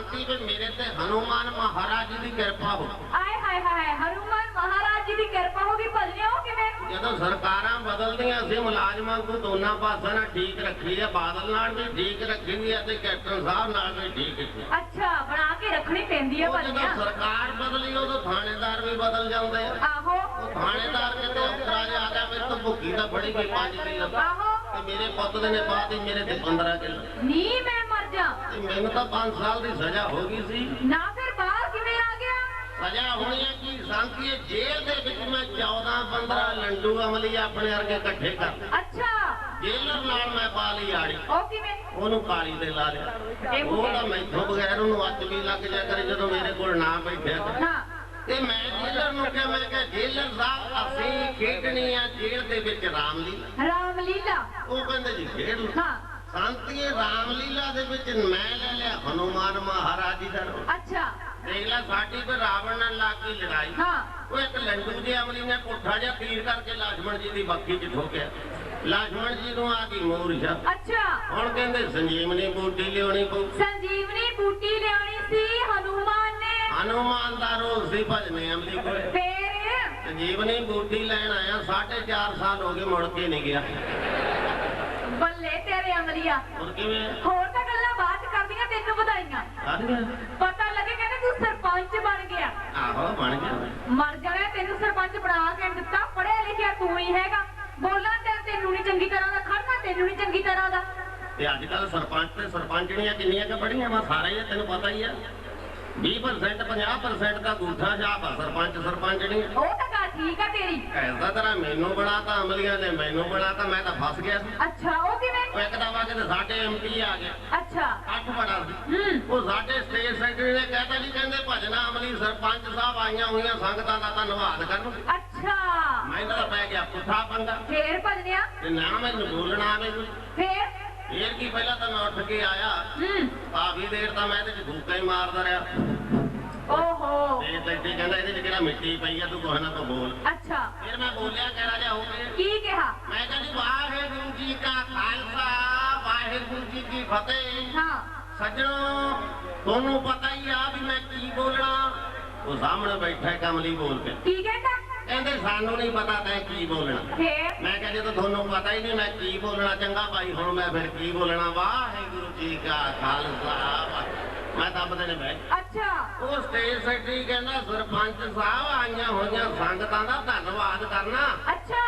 ਸ਼ਾਂਤੀ ਵੀ ਮੇਰੇ ਤੇ ਹਨੂਮਾਨ ਮਹਾਰਾਜ ਦੀ ਕਿਰਪਾ ਹੋ ਆਏ ਹਾਏ ਹਾਏ ਹਨੂਮਾਨ ਮਹਾਰਾਜ ਜੀ ਦੀ ਕਿਰਪਾ ਹੋ ਗਈ ਉਹ ਕਿਵੇਂ? ਜਦੋਂ ਸਰਕਾਰਾਂ ਬਦਲਦੀਆਂ ਸੀ ਮੁਲਾਜ਼ਮਾਂ ਨੂੰ ਦੋਨਾਂ ਪਾਸਾਂ ਨਾਲ ਠੀਕ ਰੱਖੀ ਹੈ ਬਾਦਲ ਨਾਲ ਵੀ ਠੀਕ ਰੱਖੀ ਦੀ ਹੈ ਤੇ ਕੈਪਟਨ ਸਾਹਿਬ ਨਾਲ ਵੀ ਠੀਕ ਰੱਖੀ ਅੱਛਾ ਬਣਾ ਕੇ ਰੱਖਣੀ ਪੈਂਦੀ ਹੈ ਉਹ ਜਦੋਂ ਸਰਕਾਰ ਬਦਲੀ ਉਦੋਂ ਥਾਣੇਦਾਰ ਵੀ ਬਦਲ ਜਾਂਦੇ ਆ। ਆਹੋ। ਉਹ ਥਾਣੇਦਾਰ ਕਿਤੇ ਉਤਰਾ ਜਾ ਆ ਗਿਆ ਮੇਰੇ ਤੋਂ ਭੁੱਖੀ ਤਾਂ ਬੜੀ ਗਈ 5 ਕਿਲੋ। ਆਹੋ। ਤੇ ਮੇਰੇ ਪੁੱਤ ਦੇ ਨੇ ਬਾਅਦ ਹੀ ਮੇਰੇ ਤੇ 15 ਕਿਲੋ। ਨੀ ਮੈਂ ਤੇ ਮੈਨੂੰ ਤਾਂ 5 ਸਾਲ ਦੀ ਸਜ਼ਾ ਹੋ ਗਈ ਸੀ। ਨਾ ਫਿਰ ਬਾਹਰ ਕਿਵੇਂ ਆ ਗਿਆ? ਸਜ਼ਾ ਹੋਣੀ ਹੈ ਕਿ? ਸ਼ਾਂਤੀ ਜੇਲ੍ਹ ਦੇ ਵਿੱਚ ਮੈਂ 14 15 ਲੰਡੂ ਅਮਲੀ ਆਪਣੇ ਵਰਗੇ ਇਕੱਠੇ ਕਰ ਅੱਛਾ। ਜੇਲਰ ਨਾਲ ਮੈਂ ਪਾ ਲਈ ਆੜੀ। ਉਹ ਕਿਵੇਂ? ਉਹਨੂੰ ਕਾਲੀ ਤੇ ਲਾ ਲਿਆ। ਉਹ ਤਾਂ ਮੈਥੋਂ ਬਗੈਰ ਉਹਨੂੰ ਅੱਜ ਵੀ ਲੱਗ ਜਾ ਕਰੇ ਜਦੋਂ ਮੇਰੇ ਕੋਲ ਨਾ ਬੈਠਿਆ ਕਰੇ। ਤੇ ਮੈਂ ਜੇਲਰ ਨੂੰ ਕਿਹਾ ਮੈਂ ਕਿਹਾ ਜੇਲਰ ਸਾਹਿਬ ਅਸੀਂ ਖੇਡਣੀ ਆ ਜੇਲ੍ਹ ਦੇ ਵਿੱਚ ਰਾਮਲੀਲਾ। ਰਾਮ ਲੀਲਾ ਉਹ ਕਹਿੰਦੇ ਜੀ ਖੇਡ ਲਓ। ਹਾਂ। ਸੰਤੀਏ ਰਾਮਲੀਲਾ ਦੇ ਵਿੱਚ ਮੈਂ ਲੈ ਲਿਆ ਹਨੂਮਾਨ ਮਹਾਰਾਜ ਜੀ ਦਾ ਰੋਲ। ਅੱਛਾ। ਦੇਖ ਲੈ ਸਾਡੀ ਤੇ ਰਾਵਣ ਨਾਲ ਲੱਗ ਗਈ ਲੜਾਈ। ਹਾਂ। ਉਹ ਇੱਕ ਲੰਡੂ ਦੇ ਅਮਲੀ ਨੇ ਪੁੱਠਾ ਜਿਹਾ ਤੀਰ ਕਰਕੇ ਲਾਸ਼ਮਣ ਜੀ ਦੀ ਬੱਕੀ 'ਚ ਠੋਕਿਆ। ਲਾਸ਼ਮਣ ਜੀ ਨੂੰ ਆ ਗਈ ਮੋਰਸ਼ਾ ਅੱਛਾ। ਹੁਣ ਕਹਿੰਦੇ ਸੰਜੀਵਨੀ ਬੂਟੀ ਲਿਆਉਣੀ ਪਊ। ਸੰਜੀਵਨੀ ਬੂਟੀ ਲਿਆਉਣੀ ਸੀ ਹਨੂਮਾਨ ਨੇ। ਹਨੂਮਾਨ ਦਾ ਰੋਲ ਸੀ ਭਜਨੇ ਅਮਲੀ ਕੋਲ। ਫੇਰ? ਸੰਜੀਵਨੀ ਬੂਟੀ ਲੈਣ ਆਇਆ 4.5 ਸਾਲ ਹੋ ਗਏ ਮੁੜ ਕੇ ਨਹੀਂ ਗਿਆ। ਬੱਲੇ ਤੇਰੇ ਅਮਲੀਆ ਹੋਰ ਕਿਵੇਂ? ਹੋਰ ਤਾਂ ਗੱਲਾਂ ਬਾਅਦ ਚ ਕਰਦੀਆਂ ਤੈਨੂੰ ਵਧਾਈਆਂ। ਆਦੀਆਂ ਪਤਾ ਲੱਗੇ ਕਹਿੰਦੇ ਤੂੰ ਸਰਪੰਚ ਬਣ ਗਿਆ। ਆਹੋ ਬਣ ਗਿਆ ਮਰ ਜਾਣਾ ਤੈਨੂੰ ਸਰਪੰਚ ਬਣਾ ਕੇ ਦਿੱਤਾ ਪੜਿਆ ਲਿਖਿਆ ਤੂੰ ਹੀ ਹੈਗਾ। ਬੋਲਣਾ ਤੇ ਤੈਨੂੰ ਨਹੀਂ ਚੰਗੀ ਤਰ੍ਹਾਂ ਦਾ ਖੜਨਾ ਤੈਨੂੰ ਨਹੀਂ ਚੰਗੀ ਤਰ੍ਹਾਂ ਦਾ। ਤੇ ਅੱਜ ਕੱਲ ਸਰਪੰਚ ਤੇ ਸਰਪੰਚਣੀਆਂ ਕਿੰਨੀਆਂ ਕਿ ਬੜੀਆਂ ਵਾ ਸਾਰਾ ਹੀ ਆ, ਤੈਨੂੰ ਪਤਾ ਹੀ ਆ। 20% 50% ਦਾ ਗੂਠਾ ਆ ਸਰਪੰਚ ਸਰਪੰਚਣੀ ਉਹ ਤਾਂ ਠੀਕ ਆ ਤੇਰੀ? ਐਸਾ ਤਰ੍ਹਾਂ ਮੈਨੂੰ ਬਣਾਤਾ ਅਮਲੀਆਂ ਨੇ ਮੈਨੂੰ ਬਣਾਤਾ ਮੈਂ ਤਾਂ ਫਸ ਗਿਆ ਸੀ। ਅੱਛਾ ਉਹ ਕਿਵੇਂ? ਉਹ ਇੱਕ ਦਫਾ ਕਿਤੇ ਸਾਡੇ ਐਮਪੀ ਆ ਗਿਆ ਅੱਛਾ। ਅੱਠ ਬੜਾ ਸੀ। ਹੂੰ। ਉਹ ਸਾਡੇ ਸਟੇਟ ਸੈਕਟਰੀ ਨੇ ਕਹਿਤਾ ਜੀ ਕਹਿੰਦੇ ਭਜਨਾ ਅਮਲੀ ਸਰਪੰਚ ਸਾਹਿਬ ਆਈਆਂ ਹੋਈਆਂ ਸੰਗਤਾਂ ਦਾ ਧੰਨਵਾਦ ਕਰਨ। ਅੱਛਾ। ਮੈਨੂੰ ਤਾਂ ਪੈ ਗਿਆ ਪੁੱਠਾ ਪੰਗਾ। ਫੇਰ ਭਜਨਿਆ? ਤੇ ਨਾ ਮੈਨੂੰ ਬੋਲਣਾ ਆਵੇ ਕੋਈ। ਫੇਰ? ਫੇਰ ਕੀ ਪਹਿਲਾਂ ਤਾਂ ਮੈਂ ਉੱਠ ਕੇ ਆਇਆ। ਹੂੰ। ਕਾਫੀ ਦੇਰ ਤਾਂ ਮੈਂ ਇਹਦੇ ਚ ਭੂਕਾ ਹੀ ਮਾਰਦਾ ਰਿਹਾ। ਓਹੋ। ਤੇ ਤੇ ਕਹਿੰਦਾ ਇਹਦੇ ਚ ਕਿਹੜਾ ਮਿੱਟੀ ਪਈ ਆ ਤੂੰ ਕੋਹ ਨਾ ਕੋ ਬੋਲ। ਅੱਛਾ। ਫਿਰ ਮੈਂ ਬੋਲਿਆ ਕਿਹੜਾ ਜਿਹਾ ਹੋ ਕੇ ਕੀ ਕਿਹਾ? ਮੈਂ ਕਿਹਾ ਜੀ ਵਾਹਿਗੁਰੂ ਜੀ ਕਾ ਖਾਲਸਾ ਵਾਹਿਗੁਰੂ ਜੀ ਕੀ ਫਤਿਹ। ਹਾਂ। ਸੱਜਣੋ ਤੁਹਾਨੂੰ ਪਤਾ ਹੀ ਆ ਵੀ ਮੈਂ ਕੀ ਬੋਲਣਾ। ਉਹ ਸਾਹਮਣੇ ਬੈਠਾ ਕਮਲੀ ਬੋਲ ਕੇ ਕੀ ਕਹਿੰਦਾ? ਕਹਿੰਦੇ ਸਾਨੂੰ ਨਹੀਂ ਪਤਾ ਤੈਂ ਕੀ ਬੋਲਣਾ। ਫੇਰ? ਮੈਂ ਕਿਹਾ ਜਦੋਂ ਤੁਹਾਨੂੰ ਪਤਾ ਹੀ ਨਹੀਂ ਮੈਂ ਕੀ ਬੋਲਣਾ ਚੰਗਾ ਭਾਈ ਹੁਣ ਮੈਂ ਫਿਰ ਕੀ ਬੋਲਣਾ? ਵਾਹਿਗੁਰੂ ਜੀ ਕਾ ਖਾਲਸਾ ਵਾਹਿ- ਮੈਂ ਦੱਬਦੇ ਨੇ ਬਹਿ ਅੱਛਾ। ਉਹ ਸਟੇਜ ਸੈਕਟਰੀ ਕਹਿੰਦਾ ਸਰਪੰਚ ਸਾਹਿਬ ਆਈਆਂ ਹੋਈਆਂ ਸੰਗਤਾਂ ਦਾ ਧੰਨਵਾਦ ਕਰਨਾ। ਅੱਛਾ।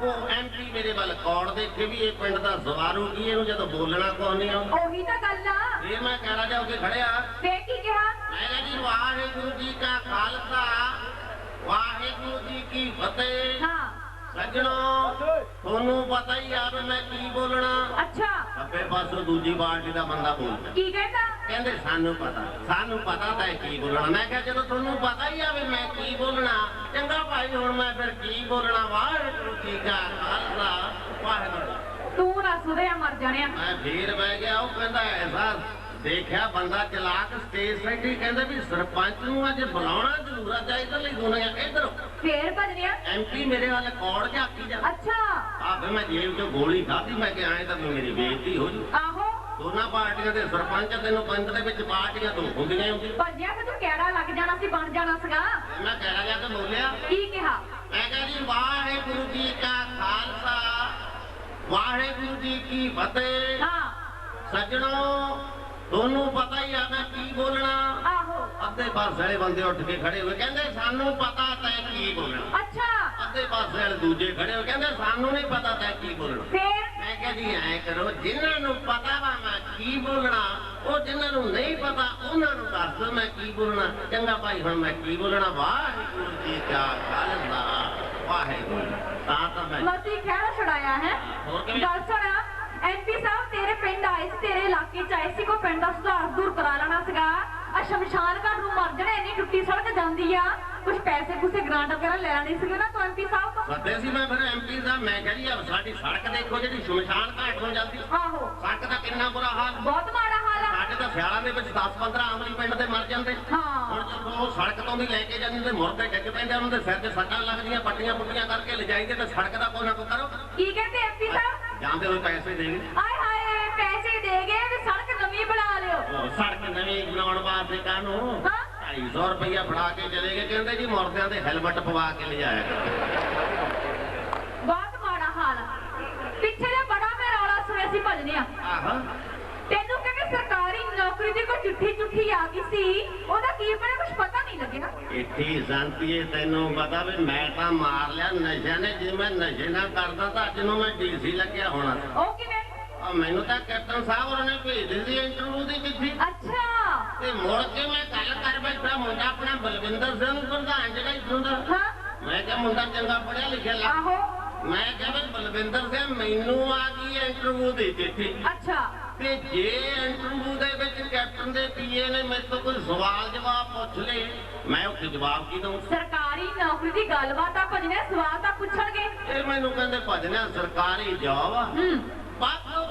ਉਹ ਐਮਪੀ ਮੇਰੇ ਵੱਲ ਕੌੜ ਦੇਖੇ ਵੀ ਇਹ ਪਿੰਡ ਦਾ ਸਵਾਰੂ ਕੀ ਇਹਨੂੰ ਜਦੋਂ ਬੋਲਣਾ ਕੋਈ ਨਹੀਂ ਆਉਂਦਾ। ਉਹੀ ਤਾਂ ਗੱਲ ਆ। ਇਹ ਮੈਂ ਕਹਿਣਾ ਜਾ ਕੇ ਖੜਿਆ। ਫੇਰ ਕੀ ਕਿਹਾ? ਮੈਂ ਕਿਹਾ ਜੀ ਵਾਹਿਗੁਰੂ ਜੀ ਕਾ ਖਾਲਸਾ ਵਾਹਿਗੁਰੂ ਜੀ ਕੀ ਫਤਿਹ। ਹਾਂ। ਸੱਜਣੋ ਤੁਹਾਨੂੰ ਪਤਾ ਹੀ ਆ ਮੈਂ ਕੀ ਬੋਲਣਾ। ਅੱਛਾ। ਖੱਬੇ ਪਾਸੋਂ ਦੂਜੀ ਪਾਰਟੀ ਦਾ ਬੰਦਾ ਬੋਲਦਾ। ਕੀ ਕਹਿੰਦਾ? ਕਹਿੰਦੇ ਸਾਨੂੰ ਪਤਾ ਸਾਨੂੰ ਪਤਾ ਤਾਂ ਕੀ ਬੋਲਣਾ। ਮੈਂ ਕਿਹਾ ਜਦੋਂ ਤੁਹਾਨੂੰ ਪਤਾ ਹੀ ਆ ਵੀ ਮੈਂ ਕੀ ਬੋਲਣਾ ਚੰਗਾ ਭਾਈ ਹੁਣ ਮੈਂ ਫਿਰ ਕੀ ਬੋਲਣਾ? ਵਾਹਿਗੁਰੂ ਜੀ ਕਾ ਖਾਲਸਾ ਵਾਹਿਗੁਰੂ। ਤੂੰ ਨਾ ਸੁਧਿਆ ਮਰ ਜਾਣਿਆ ਮੈਂ ਫੇਰ ਬਹਿ ਗਿਆ ਉਹ ਕਹਿੰਦਾ ਐਸਾ ਦੇਖਿਆ ਬੰਦਾ ਚਲਾਕ ਸਟੇਜ ਸੈਕਟਰੀ ਕਹਿੰਦੇ ਵੀ ਸਰਪੰਚ ਨੂੰ ਅੱਜ ਬੁਲਾਉਣਾ ਜ਼ਰੂਰ ਆ ਚਾਹੀਦਾ ਲਈ ਦੁਨੀਆ ਇੱਧਰ। ਫੇਰ ਭਜਨਿਆ ਐਮਪੀ ਮੇਰੇ ਵੱਲ ਕੌੜ ਝਾਕੀ ਜਾ। ਅੱਛਾ। ਆ ਮੈਂ ਜੇਬ ਚੋਂ ਗੋਲੀ ਖਾਧੀ ਮੈਂ ਕਿ ਆਏ ਤਾਂ ਮੇਰੀ ਬੇਇੱਜ਼ਤੀ ਹੋ ਜੂ। ਆਹੋ। ਦੋਨਾਂ ਪਾਰਟੀਆਂ ਦੇ ਸਰਪੰਚ ਤੈਨੂੰ ਪੰਚ ਦੇ ਵਿੱਚ ਪਾਰਟੀਆਂ ਤੋਂ ਹੁੰਦੀਆਂ ਹੀ ਭਜਿਆ ਕਿ ਤੂੰ ਕਿਹੜਾ ਲੱਗ ਜਾਣਾ ਸੀ ਬਣ ਜਾਣਾ ਸੀਗਾ। ਮੈਂ ਕਹਿਣਾ ਜਾ ਕੇ ਬੋਲਿਆ? ਕੀ ਕਿਹਾ? ਮੈਂ ਕਿਹਾ ਜੀ ਵਾਹਿਗੁਰੂ ਜੀ ਕਾ ਖਾਲਸਾ ਵਾਹਿਗੁਰੂ ਜੀ ਕੀ ਫਤਿਹ। ਹਾਂ। ਸੱਜਣੋ ਤੁਹਾਨੂੰ ਪਤਾ ਹੀ ਆ ਮੈਂ ਕੀ ਬੋਲਣਾ। ਆਹੋ। ਅੱਧੇ ਪਾਸੇ ਵਾਲੇ ਬੰਦੇ ਉੱਠ ਕੇ ਖੜੇ ਹੋਏ ਕਹਿੰਦੇ ਸਾਨੂੰ ਪਤਾ ਤੈਂ ਕੀ ਬੋਲਣਾ। ਅੱਛਾ। ਅੱਧੇ ਪਾਸੇ ਵਾਲੇ ਦੂਜੇ ਖੜੇ ਹੋਏ ਕਹਿੰਦੇ ਸਾਨੂੰ ਨਹੀਂ ਪਤਾ ਤੈਂ ਕੀ ਬੋਲਣਾ। ਫੇਰ? ਜੀ ਐ ਕਰੋ ਜਿਨ੍ਹਾਂ ਨੂੰ ਪਤਾ ਵਾ ਮੈਂ ਕੀ ਬੋਲਣਾ ਉਹ ਜਿਨ੍ਹਾਂ ਨੂੰ ਨਹੀਂ ਪਤਾ ਉਹਨਾਂ ਨੂੰ ਦੱਸ ਦਿਓ ਮੈਂ ਕੀ ਬੋਲਣਾ। ਚੰਗਾ ਭਾਈ ਹੁਣ ਮੈਂ ਕੀ ਬੋਲਣਾ? ਵਾਹਿਗੁਰੂ ਜੀ ਕਾ ਖਾਲਸਾ। ਵਾਹਿਗੁਰੂ। ਤਾਂ ਤਾਂ ਮੈਂ ਮਤੀ ਖਹਿੜਾ ਛੜਾਇਆ ਹੈ? ਗੱਲ ਸੁਣਾ ਐਮਪੀ ਸਾਹਿਬ ਤੇਰੇ ਪਿੰਡ ਆਏ ਸੀ ਤੇਰੇ ਇਲਾਕੇ ਚ ਆਏ ਸੀ ਕੋਈ ਪਿੰਡ ਦਾ ਸੁਧਾਰ ਦੂਰ ਕਰਾ ਲੈਣਾ ਸੀਗਾ। ਆ ਸ਼ਮਸ਼ਾਨ ਘਾਟ ਨੂੰ ਮਰ ਜਾਣਾ ਇੰਨੀ ਟੁੱਟੀ ਸੜਕ ਜਾਂਦੀ ਆ। ਕੁਝ ਪੈਸੇ ਪੂਸੇ ਗ੍ਰਾਂਟ ਵਗੈਰਾ ਲੈ ਲੈਣੇ ਸੀਗੇ ਨਾ ਤੂੰ ਐਮਪੀ ਸਾਹਿਬ ਤੋਂ? ਸੱਦੇ ਸੀ ਮੈਂ ਫਿਰ ਐਮਪੀ ਸਾਹਿਬ ਮੈਂ ਕਿਹਾ ਜੀ ਆਹ ਸਾਡੀ ਸੜਕ ਦੇਖੋ ਜਿਹੜੀ ਸ਼ਮਸ਼ਾਨ ਘਾਟ ਨੂੰ ਜਾਂਦੀ। ਆਹੋ। ਸੜਕ ਦਾ ਕਿੰਨਾ ਬੁਰਾ ਹਾਲ। ਬਹੁਤ ਮਾੜਾ ਹਾਲ ਆ। ਸਾਡੇ ਤਾਂ ਸਿਆਲਾਂ ਦੇ ਵਿੱਚ 10-15 ਆਮਲੀ ਪਿੰਡ ਦੇ ਮਰ ਜਾਂਦੇ। ਹਾਂ। ਹੁਣ ਜਦੋਂ ਉਹ ਸੜਕ ਤੋਂ ਵੀ ਲੈ ਕੇ ਜਾਂਦੇ ਤੇ ਮੁਰਦੇ ਡਿੱਗ ਪੈਂਦੇ ਉਹਨਾਂ ਦੇ ਸਿਰ ਤੇ ਸੱਟਾਂ ਲੱਗਦੀਆਂ ਪੱਟੀਆਂ ਪੁੱਟੀਆਂ ਕਰਕੇ ਲਿਜਾਈਦੇ ਤੇ ਸੜਕ ਦਾ ਕੋਈ ਨਾ ਕੋਈ ਕਰੋ। ਕੀ ਕਹਿੰਦੇ ਐਮਪੀ ਸਾਹਿਬ? ਜਾਂਦੇ ਹੋਏ ਪੈਸੇ ਦੇਗੇ ਆਏ ਹਾਏ ਪੈਸੇ ਦੇ ਗਏ ਵੀ ਸੜਕ ਨਵੀਂ ਬਣਾ ਲਿਓ। ਉਹ ਸੜਕ ਨਵੀਂ ਬਣਾਉਣ ਵਾਸਤੇ ਕਾਨੂੰ ਹਾਂ। 250 ਰੁਪਇਆ ਫੜਾ ਕੇ ਚਲੇ ਗਏ ਕਹਿੰਦੇ ਜੀ ਮੁਰਦਿਆਂ ਦੇ ਹੈਲਮਟ ਪਵਾ ਕੇ ਲਿਜਾਇਆ। ਬਹੁਤ ਮਾੜਾ ਹਾਲ ਆ। ਪਿੱਛੇ ਜੇ ਬੜਾ ਮੈਂ ਰੌਲਾ ਸੁਣਿਆ ਸੀ ਭਜਨਿਆ ਆਹੋ। ਤੈਨੂੰ ਕਹਿੰਦੇ ਸਰਕਾਰੀ ਨੌਕਰੀ ਦੀ ਕੋਈ ਚਿੱਠੀ ਚੁੱਠੀ ਆ ਗਈ ਸੀ ਉਹਦਾ ਕੀ ਬਣਿਆ ਕੁਝ ਪਤਾ ਨਹੀਂ ਲੱਗਿਆ। ਇੱਥੇ ਸੰਤੀਏ ਤੈਨੂੰ ਪਤਾ ਵੀ ਮੈਂ ਤਾਂ ਮਾਰ ਲਿਆ ਨਸ਼ੇ ਨੇ ਜੇ ਮੈਂ ਨਸ਼ੇ ਨਾ ਕਰਦਾ ਤਾਂ ਅੱਜ ਨੂੰ ਮੈਂ ਡੀਸੀ ਲੱਗਿਆ ਹੋਣਾ। ਉਹ ਕਿਵੇਂ? ਆ ਮੈਨੂੰ ਤਾਂ ਕੈਪਟਨ ਸਾਹਿਬ ਹੋਰਾਂ ਨੇ ਭੇਜ ਦਿੱਤੀ ਇੰਟਰਵਿਊ ਦੀ ਚਿੱਠੀ। ਅੱਛਾ। ਤੇ ਮੁੜ ਕੇ ਮੈਂ ਗੱਲ ਕਰ ਬੈਠਾ ਮੁੰਡਾ ਆਪਣਾ ਬਲਵਿੰਦਰ ਸਿੰਘ ਪ੍ਰਧਾਨ ਜਿਹੜਾ ਇੱਥੋਂ ਦਾ। ਹਾਂ। ਮੈਂ ਕਿਹਾ ਮੁੰਡਾ ਚੰਗਾ ਪੜਿਆ ਲਿਖਿਆ ਲੱਗ ਆਹੋ। ਮੈਂ ਕਿਹਾ ਵੀ ਬਲਵਿੰਦਰ ਸਿੰਘ ਮੈਨੂੰ ਆ ਗਈ ਇੰਟਰਵਿਊ ਦੀ ਚਿੱਠੀ। ਅੱਛਾ। ਤੇ ਜੇ ਇੰਟਰਵਿਊ ਦੇ ਵਿੱਚ ਕੈਪਟਨ ਦੇ ਪੀਏ ਨੇ ਮੇਰੇ ਤੋਂ ਕੋਈ ਸਵਾਲ ਜਵਾਬ ਪੁੱਛ ਲਏ ਮੈਂ ਉੱਥੇ ਜਵਾਬ ਕੀ ਦਊਂ? ਸਰਕਾਰੀ ਨੌਕਰੀ ਦੀ ਗੱਲਬਾਤ ਆ ਭਜਨਿਆ ਸਵਾਲ ਤਾਂ ਪੁੱਛਣਗੇ। ਇਹ ਮੈਨੂੰ ਕਹਿੰਦੇ ਭਜਨਿਆ ਸਰਕਾਰੀ ਜੌਬ ਆ। ਹੂੰ। ਵੱਧ ਤੋਂ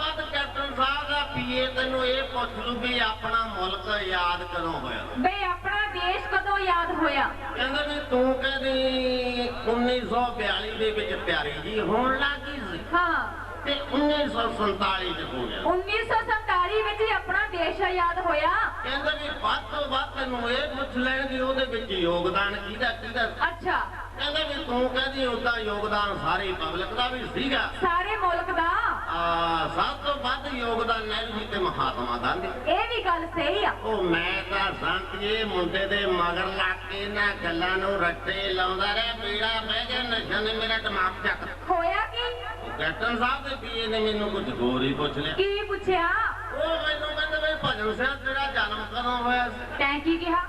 ਤੈਨੂੰ ਇਹ ਪੁੱਛ ਲੂ ਵੀ ਆਪਣਾ ਮੁਲਕ ਯਾਦ ਕਦੋਂ ਹੋਇਆ? ਬਈ ਆਪਣਾ ਦੇਸ਼ ਕਦੋਂ ਯਾਦ ਹੋਇਆ? ਕਹਿੰਦਾ ਵੀ ਤੂੰ ਕਹਿੰਦੀ 1942 ਦੇ ਵਿੱਚ ਪਿਆਰੀ ਜੀ ਹੋਣ ਲੱਗੀ ਸੀ। ਹਾਂ। ਤੇ 1947 ਚ ਹੋ ਗਿਆ। 1947 ਵਿੱਚ ਹੀ ਆਪਣਾ ਦੇਸ਼ ਆਜ਼ਾਦ ਹੋਇਆ। ਕਹਿੰਦਾ ਵੀ ਵੱਧ ਤੋਂ ਵੱਧ ਤੈਨੂੰ ਇਹ ਪੁੱਛ ਲੈਣ ਵੀ ਉਹਦੇ ਵਿੱਚ ਯੋਗਦਾਨ ਕਿਹਦਾ ਕਿਹਦਾ? ਅੱਛਾ। ਕਹਿੰਦਾ ਵੀ ਤੂੰ ਕਹਿੰਦੀ ਉਹਦਾ ਯੋਗਦਾਨ ਸਾਰੀ ਪਬਲਿਕ ਦਾ ਵੀ ਸੀਗਾ। ਸਾਰੇ ਮੁਲਕ ਦਾ? ਆ ਸਭ ਤੋਂ ਵੱਧ ਯੋਗਦਾਨ ਨਹਿਰੂ ਜੀ ਤੇ ਮਹਾਤਮਾ ਗਾਂਧੀ। ਇਹ ਵੀ ਗੱਲ ਸਹੀ ਆ। ਉਹ ਮੈਂ ਤਾਂ ਸੰਤੀਏ ਮੁੰਡੇ ਦੇ ਮਗਰ ਲੱਗ ਕੇ ਨਾ ਗੱਲਾਂ ਨੂੰ ਰੱਟੇ ਲਾਉਂਦਾ ਰਿਹਾ ਪੀੜਾ ਬਹਿ ਗਿਆ ਨਸ਼ਾ ਨੇ ਮੇਰਾ ਦਿਮਾਗ ਚੱਕ ਹੋਇਆ ਕੀ? ਕੈਪਟਨ ਸਾਹਿਬ ਦੇ ਪੀਏ ਨੇ ਮੈਨੂੰ ਕੁਝ ਹੋਰ ਹੀ ਪੁੱਛ ਲਿਆ। ਕੀ ਪੁੱਛਿਆ? ਉਹ ਮੈਨੂੰ ਕਹਿੰਦੇ ਵੀ ਭਜਨ ਸਿੰਘ ਤੇਰਾ ਜਨਮ ਕਦੋਂ ਹੋਇਆ ਸੀ? ਤੈਂ ਕੀ ਕਿਹਾ?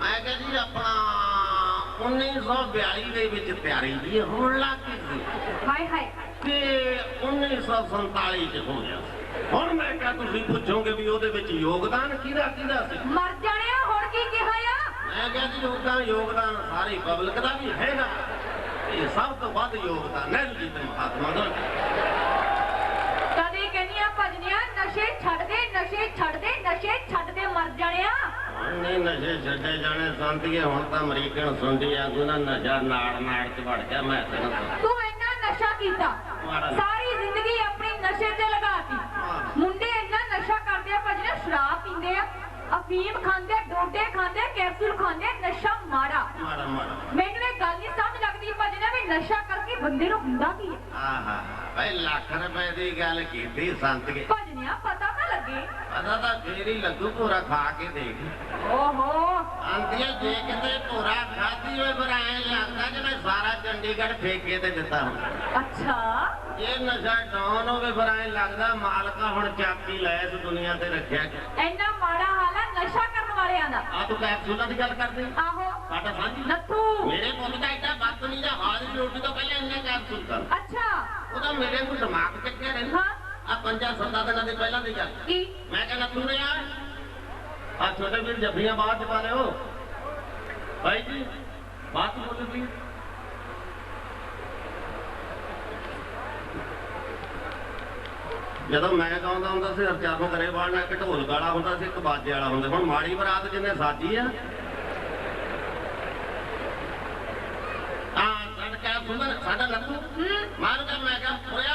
ਮੈਂ ਕਿਹਾ ਜੀ ਆਪਣਾ 1942 ਦੇ ਵਿੱਚ ਤਿਆਰੀ ਜੀ ਹੋਣ ਲੱਗ ਗਈ ਸੀ। ਹਾਏ ਹਾਏ। ਤੇ 1947 ਚ ਹੋ ਗਿਆ। ਹੁਣ ਮੈਂ ਕਿਹਾ ਤੁਸੀਂ ਪੁੱਛੋਗੇ ਵੀ ਉਹਦੇ ਵਿੱਚ ਯੋਗਦਾਨ ਕਿਹਦਾ ਕਿਹਦਾ ਸੀ? ਮਰ ਜਾਣਿਆ ਹੁਣ ਕੀ ਕਿਹਾ ਆ? ਮੈਂ ਕਿਹਾ ਜੀ ਉਹਦਾ ਯੋਗਦਾਨ ਸਾਰੀ ਪਬਲਿਕ ਦਾ ਵੀ ਹੈਗਾ। ਇਹ ਸਭ ਤੋਂ ਵੱਧ ਯੋਗਦਾਨ ਨਹਿਰੂ ਜੀ ਤੇ ਮਹਾਤਮਾ ਦਾ ਕਦੇ ਕਹਿੰਦੀਆਂ ਭਜਨੀਆਂ ਨਸ਼ੇ ਛੱਡ ਦੇ ਨਸ਼ੇ ਛੱਡ ਦੇ ਨਸ਼ੇ ਛੱਡ ਦੇ ਮਰ ਜਾਣਿਆ ਨਹੀਂ ਛੱਡੇ ਜਾਣੇ ਸੰਤੀਏ ਹੁਣ ਤਾਂ ਅਮਰੀਕਨ ਸੁਣਦੀ ਆ ਨਾ ਨਸ਼ਾ ਨਾੜ ਨਾੜ ਚ ਵੜ ਗਿਆ ਮੈਂ ਤੈਨੂੰ। ਤੂੰ ਇੰਨਾ ਨਸ਼ਾ ਕੀਤਾ। ਸਾਰੀ ਜ਼ਿੰਦਗੀ ਆਪਣੀ ਨਸ਼ੇ ਤੇ ਲਗਾਤੀ। ਮੁੰਡੇ ਇੰਨਾ ਨਸ਼ਾ ਕਰਦੇ ਆ ਭਜਨੀਆਂ ਸ਼ਰਾਬ ਪੀਂਦੇ ਆ ਅਫੀਮ ਖਾਂਦੇ ਡੋਡੇ ਖਾਂਦੇ ਕੈਪਸੂਲ ਖਾਂਦੇ ਨਸ਼ਾ ਮਾੜਾ। ਮੈਨੂੰ ਇਹ ਗੱਲ ਨਹੀਂ ਸਮਝ ਲੱਗਦੀ ਭਜਨੀਆਂ ਵੀ ਨਸ਼ਾ ਕਰਕੇ ਬੰਦੇ ਨੂੰ ਹੁੰਦਾ ਕੀ ਹੈ। ਆਹਾ ਭਾਈ ਲੱਖ ਰੁਪਏ ਦੀ ਗੱਲ ਕੀਤੀ ਸੰਤ ਕੇ ਭਜਨੀਆਂ ਪਤਾ ਤਾਂ ਲੱਗੇ ਪਤਾ ਤਾਂ ਫੇਰ ਹੀ ਲੱਗੂ ਪੂਰਾ ਖਾ ਕੇ ਦੇਖ। ਓਹੋ। ਅੰਤੀਏ ਜੇ ਕਿਤੇ ਪੂਰਾ ਖਾਦੀ ਹੋਏ ਫਿਰ ਐਂ ਲੱਗਦਾ ਜਿਵੇਂ ਸਾਰਾ ਚੰਡੀਗੜ੍ਹ ਠੇਕੇ ਤੇ ਦਿੱਤਾ ਹੁੰਦਾ ਅੱਛਾ। ਇਹ ਨਸ਼ਾ ਡਾਊਨ ਹੋਵੇ ਫਿਰ ਐਂ ਲੱਗਦਾ ਮਾਲਕਾ ਹੁਣ ਚਾਬੀ ਲੈ ਇਸ ਦੁਨੀਆ ਤੇ ਰੱਖਿਆ ਗਿਆ ਇੰਨਾ ਮਾੜਾ ਹਾਲ ਹੈ ਨਸ਼ਾ ਕਰਨ ਵਾਲਿਆਂ ਦਾ। ਆ ਤੂੰ ਕੈਪਸੂਲਾਂ ਦੀ ਗੱਲ ਕਰਦੇ? ਆਹੋ। ਸਾਡਾ ਸਾਂਝੀ। ਨੱਥੂ। ਮੇਰੇ ਪੁੱਤ ਦਾ ਇੱਡਾ ਬਦਤਮੀਜ਼ ਆ ਹਾਲ ਦੀ ਰੋਟੀ ਤੋਂ ਪਹਿਲਾਂ ਇੰਨੇ ਕੈਪਸੂਲ ਕਰ ਅੱਛਾ। ਉਹਦਾ ਮੇਰੇ ਕੋਲ ਦਿਮਾਗ ਚੱਕਿਆ ਰਹਿੰਦਾ। ਹਾਂ। ਆ ਪੰਜਾਂ ਸੱਤਾਂ ਦਿਨਾਂ ਦੇ ਪਹਿਲਾਂ ਦੀ ਗੱਲ। ਕੀ? ਮੈਂ ਕਹਿੰਦਾ ਤੂੰ ਨੇ ਆ ਆ ਛੋਟੇ ਵੀਰ ਜੱਫੀਆਂ ਬਾਅਦ ਚ ਪਾ ਲਿਓ। ਭਾਈ ਜੀ ਬਾਤ ਬੋਲੋ ਪਲੀਜ਼ ਜਦੋਂ ਮੈਂ ਗਾਉਂਦਾ ਹੁੰਦਾ ਸੀ ਅਰਚਾਰ ਨੂੰ ਕਰੇ ਵਾਲਣਾ ਇੱਕ ਢੋਲ ਗਾਲਾ ਹੁੰਦਾ ਸੀ ਇੱਕ ਬਾਜੇ ਵਾਲਾ ਹੁੰਦਾ ਹੁਣ ਮਾੜੀ ਬਰਾਤ ਜਿੰਨੇ ਸਾਜੀ ਆ। ਆ ਸਾਡਾ ਕਿਆ ਸੁਣਦਾ ਸਾਡਾ ਲੱਤੂ ਮਾਰ ਕੇ ਮੈਂ ਕਿਹਾ ਹੋਇਆ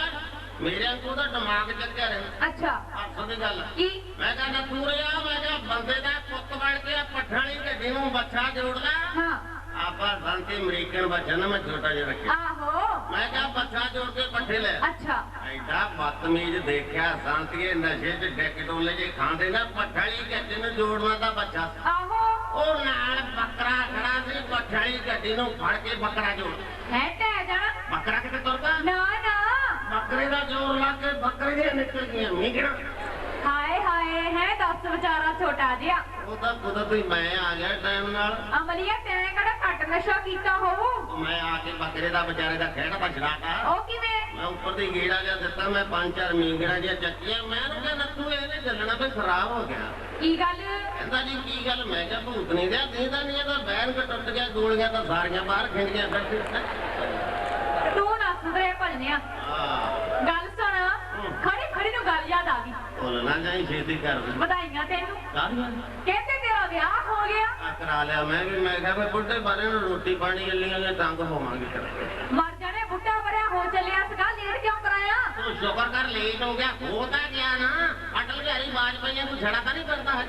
ਮੇਰੇ ਅੰਕੂ ਦਾ ਦਿਮਾਗ ਚੱਕਿਆ ਰਹਿੰਦਾ ਅੱਛਾ। ਪਰਸੋਂ ਦੀ ਗੱਲ। ਕੀ? ਮੈਂ ਕਹਿੰਦਾ ਤੂੰ ਰਿਆ ਮੈਂ ਕਿਹਾ ਬੰਦੇ ਦਾ ਪੁੱਤ ਬਣ ਕੇ ਪੱਠਾ ਵਾਲੀ ਗੱਡੀ ਨੂੰ ਬੱਚਾ ਜੋੜਦਾ। ਹਾਂ। ਆਪਾਂ ਸੰਤੀ ਅਮਰੀਕਨ ਬੱਚਾ ਨਾ ਮੈਂ ਛੋਟਾ ਜਿਹਾ ਰੱਖਿਆ। ਆਹੋ। ਮੈਂ ਕਿਹਾ ਬੱਚਾ ਜੋੜ ਕੇ ਪੱਠੇ ਲੈ। ਅੱਛਾ। ਐਡਾ ਬਦਤਮੀਜ਼ ਦੇਖਿਆ ਸੰਤੀਏ ਨਸ਼ੇ 'ਚ ਡੈਕ ਡੋਲੇ ਜੇ ਖਾਂਦੇ ਨਾ ਪੱਠਾ ਗੱਡੀ ਨੂੰ ਜੋੜਨਾ ਦਾ ਬੱਚਾ। ਆਹੋ। ਉਹ ਨਾਲ ਬੱਕਰਾ ਖੜਾ ਸੀ ਪੱਠਾ ਵਾਲੀ ਗੱਡੀ ਨੂੰ ਫੜ ਕੇ ਬੱਕਰਾ ਜੋੜ ਹੈ ਟਹਿ ਜਾਣਾ ਬੱਕਰਾ ਕਿਤੇ ਤੁਰਦਾ? ਨਾ। ਬੱਕਰੇ ਦਾ ਜ਼ੋਰ ਲਾ ਕੇ ਬੱਕਰੇ ਦੀਆਂ ਨਿਕਲ ਗਈਆਂ ਮੀਂਗਣਾ ਹਾਏ ਹਾਏ ਹੈ ਦੱਸ ਵਿਚਾਰਾ ਛੋਟਾ ਜਿਹਾ। ਉਹ ਤਾਂ ਕੁਦਰਤ ਹੀ ਮੈਂ ਆ ਗਿਆ ਟਾਈਮ ਨਾਲ। ਅਮਲੀਆ ਤੈਂ ਕਿਹੜਾ ਘੱਟ ਨਸ਼ਾ ਕੀਤਾ ਹੋਊ ਮੈਂ ਆ ਕੇ ਬੱਕਰੇ ਦਾ ਵਿਚਾਰੇ ਦਾ ਖਹਿੜਾ ਬਚੜਾਤਾ ਉਹ ਕਿਵੇਂ? ਮੈਂ ਉੱਪਰ ਦੀ ਗੇੜਾ ਜਿਹਾ ਦਿੱਤਾ ਮੈਂ ਪੰਜ ਚਾਰ ਮੀਂਗੜਾ ਜਿਹਾ ਚੱਕੀਆਂ ਮੈਂ ਉਹਨੂੰ ਕਿਹਾ ਨੱਥੂ ਇਹਨੇ ਚੱਲਣਾ ਵੀ ਖਰਾਬ ਹੋ ਗਿਆ। ਕੀ ਗੱਲ? ਕਹਿੰਦਾ ਜੀ ਕੀ ਗੱਲ? ਮੈਂ ਕਿਹਾ ਭੂਤ ਨਹੀਂ ਦਿਆ ਦੇਦਾ ਨਹੀਂ ਇਹਦਾ ਬੈਨ ਕ ਟੁੱਟ ਗਿਆ ਗੋਲੀਆਂ ਤਾਂ ਸਾਰੀਆਂ ਬਾਹਰ ਖਿੰਡ ਗਿਆ ਫਿਰ ਤੂੰ ਨਾ ਸੁਧਰੇ ਭਜਨਿਆ ਹਾਂ ਗੱਲ ਸੁਣ ਖੜੀ ਖੜੀ ਨੂੰ ਗੱਲ ਗਈ ਬੋਲਣਾ ਜਾਈ ਛੇਤੀ ਕਰ ਦੇ। ਵਧਾਈਆਂ ਤੈਨੂੰ। ਕਾਹਦੀਆਂ? ਕਹਿੰਦੇ ਤੇਰਾ ਵਿਆਹ ਹੋ ਗਿਆ। ਆ ਕਰਾ ਲਿਆ ਮੈਂ ਵੀ ਮੈਂ ਕਿਹਾ ਵੀ ਬੁੱਢੇ ਬਾਰੇ ਨੂੰ ਰੋਟੀ ਪਾਣੀ ਗੱਲੀਆਂ ਨੇ ਤੰਗ ਹੋਵਾਂਗੇ ਫਿਰ ਮਰ ਜਾਣੇ ਬੁੱਢਾ ਵਰਿਆ ਹੋ ਚੱਲਿਆ ਸੀਗਾ ਲੇਟ ਕਿਉਂ ਕਰਾਇਆ? ਤੂੰ ਸ਼ੁਕਰ ਕਰ ਲੇਟ ਹੋ ਗਿਆ। ਹੋ ਤਾਂ ਗਿਆ ਨਾ। ਅਟਲ ਬਿਹਾਰੀ ਵਾਜਪਾਈ ਨੂੰ ਛੜਾ ਤਾਂ ਨਹੀਂ ਕਰਦਾ ਹੈ